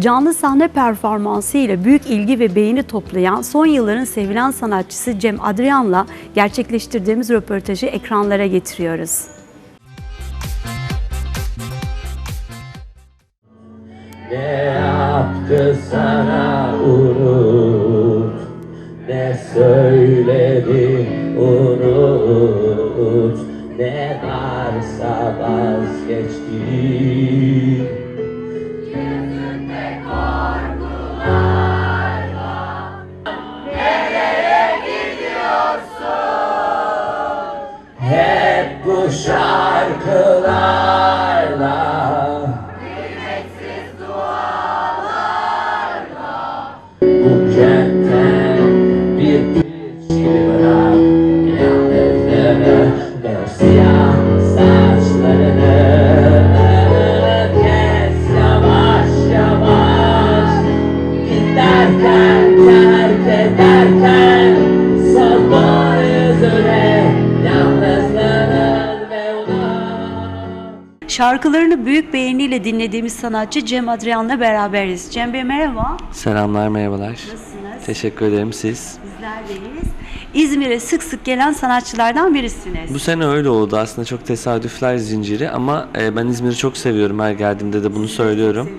Canlı sahne performansı ile büyük ilgi ve beğeni toplayan son yılların sevilen sanatçısı Cem Adrian'la gerçekleştirdiğimiz röportajı ekranlara getiriyoruz. Ne yaptı sana unut Ne söyledi unut Ne varsa vazgeçti Hep Şarkılarını büyük beğeniyle dinlediğimiz sanatçı Cem Adrian'la beraberiz. Cem Bey merhaba. Selamlar, merhabalar. Nasılsınız? Teşekkür ederim siz. Bizler deyiz. İzmir'e sık sık gelen sanatçılardan birisiniz. Bu sene öyle oldu aslında çok tesadüfler zinciri ama e, ben İzmir'i çok seviyorum her geldiğimde de bunu söylüyorum.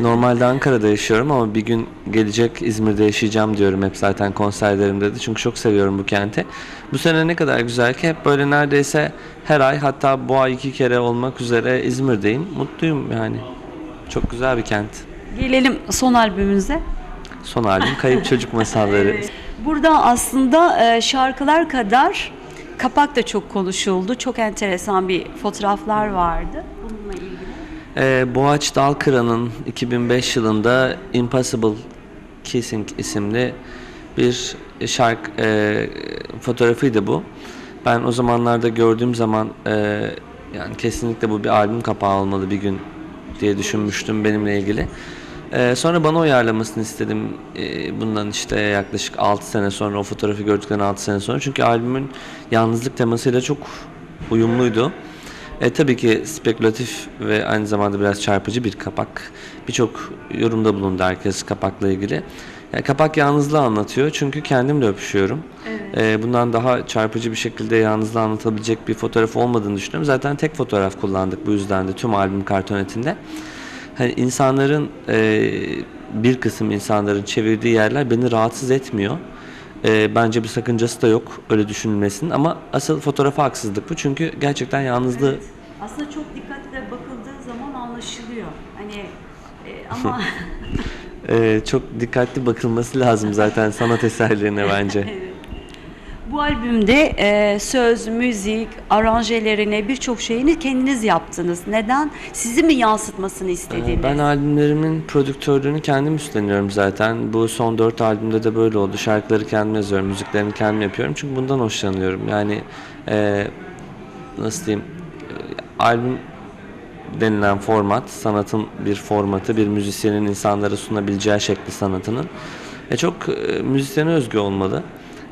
Normalde Ankara'da yaşıyorum ama bir gün gelecek İzmir'de yaşayacağım diyorum hep zaten konserlerimde de çünkü çok seviyorum bu kenti. Bu sene ne kadar güzel ki hep böyle neredeyse her ay hatta bu ay iki kere olmak üzere İzmir'deyim. Mutluyum yani. Çok güzel bir kent. Gelelim son albümümüze. Son albüm Kayıp Çocuk Masalları. Burada aslında e, şarkılar kadar kapak da çok konuşuldu. Çok enteresan bir fotoğraflar vardı. Ee, Boğaç Dalkıra'nın 2005 yılında Impossible Kissing isimli bir şarkı e, fotoğrafıydı bu. Ben o zamanlarda gördüğüm zaman e, yani kesinlikle bu bir albüm kapağı olmalı bir gün diye düşünmüştüm benimle ilgili. E, sonra bana uyarlamasını istedim e, bundan işte yaklaşık 6 sene sonra o fotoğrafı gördükten 6 sene sonra. Çünkü albümün yalnızlık temasıyla çok uyumluydu. E, tabii ki spekülatif ve aynı zamanda biraz çarpıcı bir kapak. Birçok yorumda bulundu herkes kapakla ilgili. Yani kapak yalnızlığı anlatıyor çünkü kendimle öpüşüyorum. E, bundan daha çarpıcı bir şekilde yalnızlığı anlatabilecek bir fotoğraf olmadığını düşünüyorum. Zaten tek fotoğraf kullandık bu yüzden de tüm albüm kartonetinde. Hani insanların e, bir kısım insanların çevirdiği yerler beni rahatsız etmiyor. E, bence bir sakıncası da yok öyle düşünülmesinin ama asıl fotoğrafa haksızlık bu çünkü gerçekten yalnızlığı Aslında çok dikkatle bakıldığı zaman anlaşılıyor. Hani e, ama e, çok dikkatli bakılması lazım zaten sanat eserlerine bence. bu albümde e, söz, müzik, aranjelerine birçok şeyini kendiniz yaptınız. Neden? Sizi mi yansıtmasını istediniz? Ben albümlerimin prodüktörlüğünü kendim üstleniyorum zaten. Bu son dört albümde de böyle oldu. Şarkıları kendim yazıyorum, müziklerini kendim yapıyorum. Çünkü bundan hoşlanıyorum. Yani e, nasıl diyeyim, e, albüm denilen format, sanatın bir formatı, bir müzisyenin insanlara sunabileceği şekli sanatının. E, çok e, müzisyene özgü olmalı.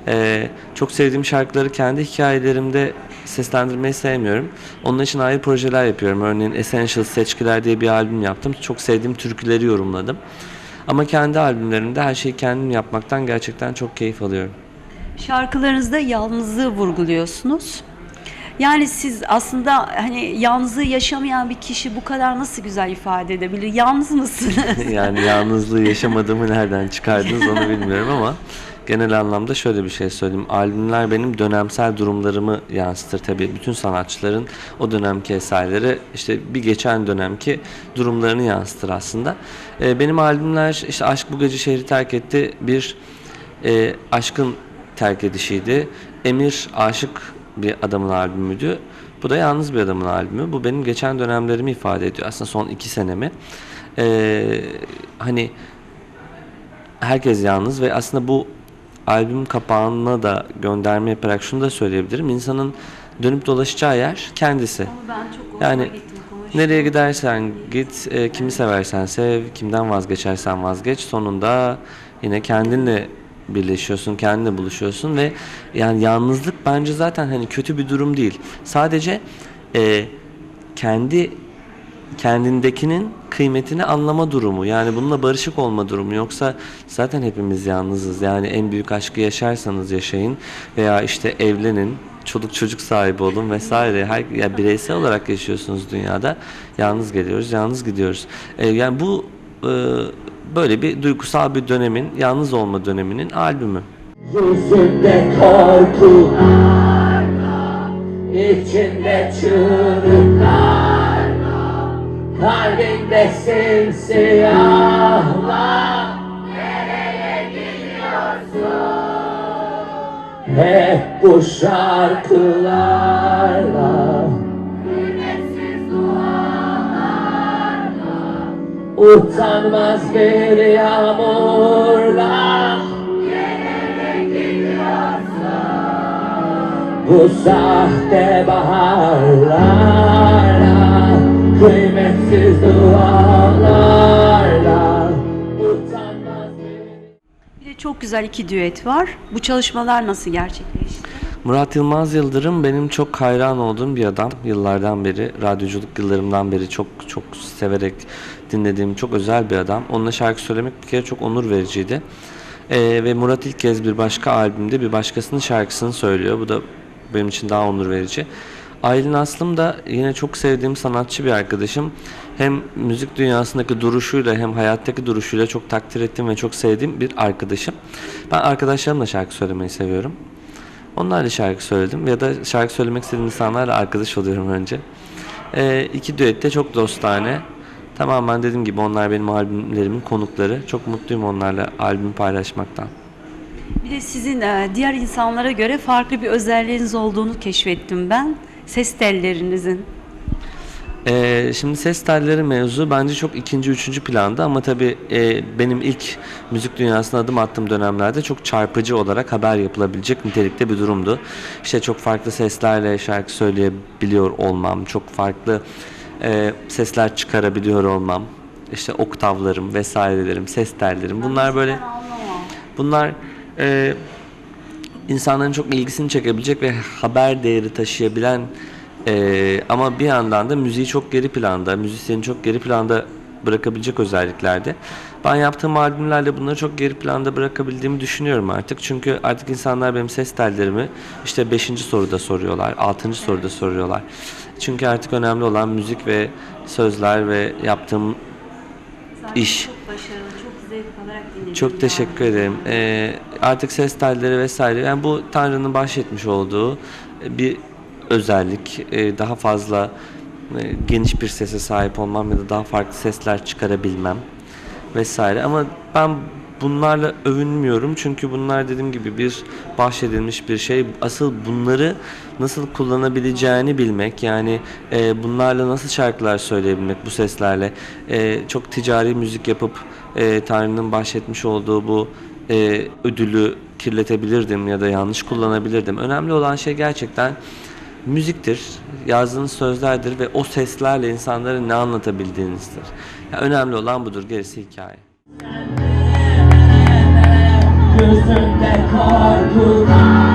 E, çok sevdiğim şarkıları kendi hikayelerimde seslendirmeyi sevmiyorum. Onun için ayrı projeler yapıyorum. Örneğin Essential Seçkiler diye bir albüm yaptım. Çok sevdiğim türküleri yorumladım. Ama kendi albümlerimde her şeyi kendim yapmaktan gerçekten çok keyif alıyorum. Şarkılarınızda yalnızlığı vurguluyorsunuz. Yani siz aslında hani yalnızlığı yaşamayan bir kişi bu kadar nasıl güzel ifade edebilir? Yalnız mısınız? yani yalnızlığı yaşamadığımı nereden çıkardınız onu bilmiyorum ama genel anlamda şöyle bir şey söyleyeyim. Albümler benim dönemsel durumlarımı yansıtır tabii. Bütün sanatçıların o dönemki eserleri işte bir geçen dönemki durumlarını yansıtır aslında. Ee, benim albümler işte Aşk Bu Gece Şehri Terk Etti bir e, aşkın terk edişiydi. Emir aşık bir adamın albümüydü. Bu da yalnız bir adamın albümü. Bu benim geçen dönemlerimi ifade ediyor. Aslında son iki senemi. Ee, hani herkes yalnız ve aslında bu albüm kapağına da gönderme yaparak şunu da söyleyebilirim. İnsanın dönüp dolaşacağı yer kendisi. ben çok Yani nereye gidersen git, e, kimi seversen sev, kimden vazgeçersen vazgeç. Sonunda yine kendinle birleşiyorsun, kendinle buluşuyorsun ve yani yalnızlık bence zaten hani kötü bir durum değil. Sadece e, kendi kendindekinin kıymetini anlama durumu. Yani bununla barışık olma durumu. Yoksa zaten hepimiz yalnızız. Yani en büyük aşkı yaşarsanız yaşayın veya işte evlenin, çoluk çocuk sahibi olun vesaire. Her, ya bireysel olarak yaşıyorsunuz dünyada. Yalnız geliyoruz, yalnız gidiyoruz. E, yani bu e, böyle bir duygusal bir dönemin, yalnız olma döneminin albümü. Yüzünde korkular içinde çığlıklar Kalbinde simsiyahlar Nereye gidiyorsun? Hep bu şarkılarla Utanmaz bir yağmurla Bu sahte baharlarla Kıymetsiz dualarla Bir de çok güzel iki düet var. Bu çalışmalar nasıl gerçekleşti? Murat Yılmaz Yıldırım benim çok hayran olduğum bir adam. Yıllardan beri, radyoculuk yıllarımdan beri çok çok severek dinlediğim çok özel bir adam. Onunla şarkı söylemek bir kere çok onur vericiydi. Ee, ve Murat ilk kez bir başka albümde bir başkasının şarkısını söylüyor. Bu da benim için daha onur verici. Aylin Aslım da yine çok sevdiğim sanatçı bir arkadaşım. Hem müzik dünyasındaki duruşuyla hem hayattaki duruşuyla çok takdir ettiğim ve çok sevdiğim bir arkadaşım. Ben arkadaşlarımla şarkı söylemeyi seviyorum. Onlarla şarkı söyledim ya da şarkı söylemek istediğim insanlarla arkadaş oluyorum önce. Ee, iki düet de çok dostane. Tamamen dediğim gibi onlar benim albümlerimin konukları. Çok mutluyum onlarla albüm paylaşmaktan. Bir de sizin e, diğer insanlara göre farklı bir özelliğiniz olduğunu keşfettim ben. Ses tellerinizin. Ee, şimdi ses telleri mevzu bence çok ikinci, üçüncü planda ama tabii e, benim ilk müzik dünyasına adım attığım dönemlerde çok çarpıcı olarak haber yapılabilecek nitelikte bir durumdu. İşte çok farklı seslerle şarkı söyleyebiliyor olmam, çok farklı e, sesler çıkarabiliyor olmam, işte oktavlarım vesairelerim, ses tellerim bunlar böyle bunlar e, insanların çok ilgisini çekebilecek ve haber değeri taşıyabilen e, ama bir yandan da müziği çok geri planda, müzisyeni çok geri planda bırakabilecek özelliklerde. Ben yaptığım albümlerle bunları çok geri planda bırakabildiğimi düşünüyorum artık. Çünkü artık insanlar benim ses tellerimi işte 5. soruda soruyorlar, 6. soruda soruyorlar. Çünkü artık önemli olan müzik ve sözler ve yaptığım İş. Çok başarılı, çok zevk alarak dinledim. çok teşekkür ederim. Ee, artık ses telleri vesaire yani bu Tanrı'nın bahşetmiş olduğu bir özellik. Ee, daha fazla e, geniş bir sese sahip olmam ya da daha farklı sesler çıkarabilmem vesaire. Ama ben bunlarla övünmüyorum çünkü bunlar dediğim gibi bir bahşedilmiş bir şey. Asıl bunları nasıl kullanabileceğini bilmek yani e, bunlarla nasıl şarkılar söyleyebilmek bu seslerle e, çok ticari müzik yapıp e, Tanrı'nın bahşetmiş olduğu bu e, ödülü kirletebilirdim ya da yanlış kullanabilirdim. Önemli olan şey gerçekten müziktir, yazdığınız sözlerdir ve o seslerle insanlara ne anlatabildiğinizdir. Ya önemli olan budur, gerisi hikaye. Yüzünde korkular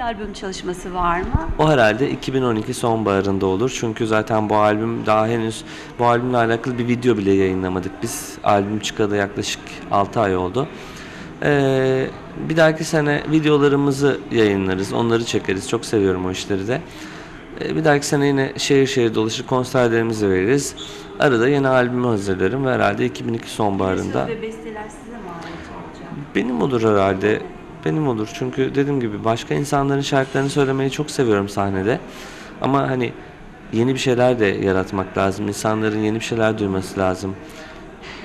bir albüm çalışması var mı? O herhalde 2012 sonbaharında olur. Çünkü zaten bu albüm daha henüz bu albümle alakalı bir video bile yayınlamadık. Biz albüm çıkalı yaklaşık 6 ay oldu. Ee, bir dahaki sene videolarımızı yayınlarız. Onları çekeriz. Çok seviyorum o işleri de. Ee, bir dahaki sene yine şehir şehir dolaşır konserlerimizi veririz. Arada yeni albümü hazırlarım ve herhalde 2002 sonbaharında. Söz ve besteler size mi ait olacak? Benim olur herhalde. Benim olur. Çünkü dediğim gibi başka insanların şarkılarını söylemeyi çok seviyorum sahnede. Ama hani yeni bir şeyler de yaratmak lazım. İnsanların yeni bir şeyler duyması lazım.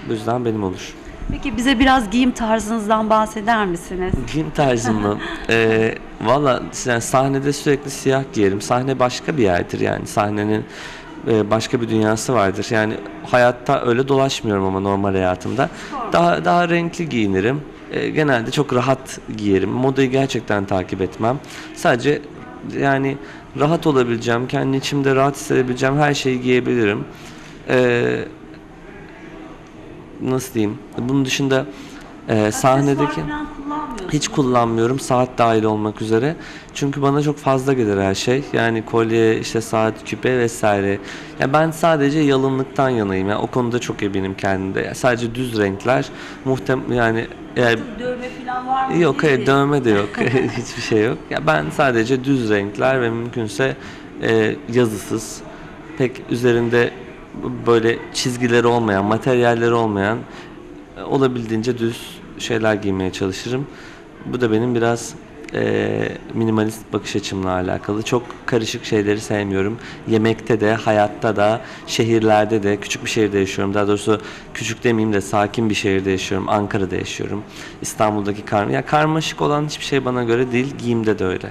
Bu yüzden benim olur. Peki bize biraz giyim tarzınızdan bahseder misiniz? Giyim tarzım mı? Ee, Valla yani sahnede sürekli siyah giyerim. Sahne başka bir yerdir yani. Sahnenin e, başka bir dünyası vardır. Yani hayatta öyle dolaşmıyorum ama normal hayatımda. Daha daha renkli giyinirim. E, genelde çok rahat giyerim. Modayı gerçekten takip etmem. Sadece yani rahat olabileceğim, kendi içimde rahat hissedebileceğim her şeyi giyebilirim. Ee, nasıl diyeyim? Bunun dışında e, sahnedeki hiç kullanmıyorum saat dahil olmak üzere. Çünkü bana çok fazla gelir her şey. Yani kolye, işte saat, küpe vesaire. Ya ben sadece yalınlıktan yanayım. Yani o konuda çok eminim kendimde. Ya sadece düz renkler muhtem yani eğer Dövme falan var mı? Yok hayır dövme de yok. Hiçbir şey yok. Ya ben sadece düz renkler ve mümkünse e, yazısız pek üzerinde böyle çizgileri olmayan, materyalleri olmayan e, olabildiğince düz şeyler giymeye çalışırım. Bu da benim biraz e, minimalist bakış açımla alakalı. Çok karışık şeyleri sevmiyorum. Yemekte de, hayatta da, şehirlerde de, küçük bir şehirde yaşıyorum. Daha doğrusu küçük demeyeyim de sakin bir şehirde yaşıyorum. Ankara'da yaşıyorum. İstanbul'daki kar ya karmaşık olan hiçbir şey bana göre değil. Giyimde de öyle.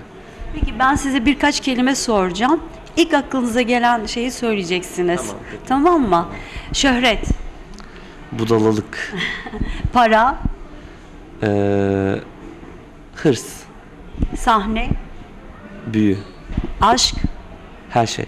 Peki ben size birkaç kelime soracağım. İlk aklınıza gelen şeyi söyleyeceksiniz. Tamam, peki. Tamam mı? Şöhret, Budalalık, para, e, hırs, sahne, büyü, aşk, her şey.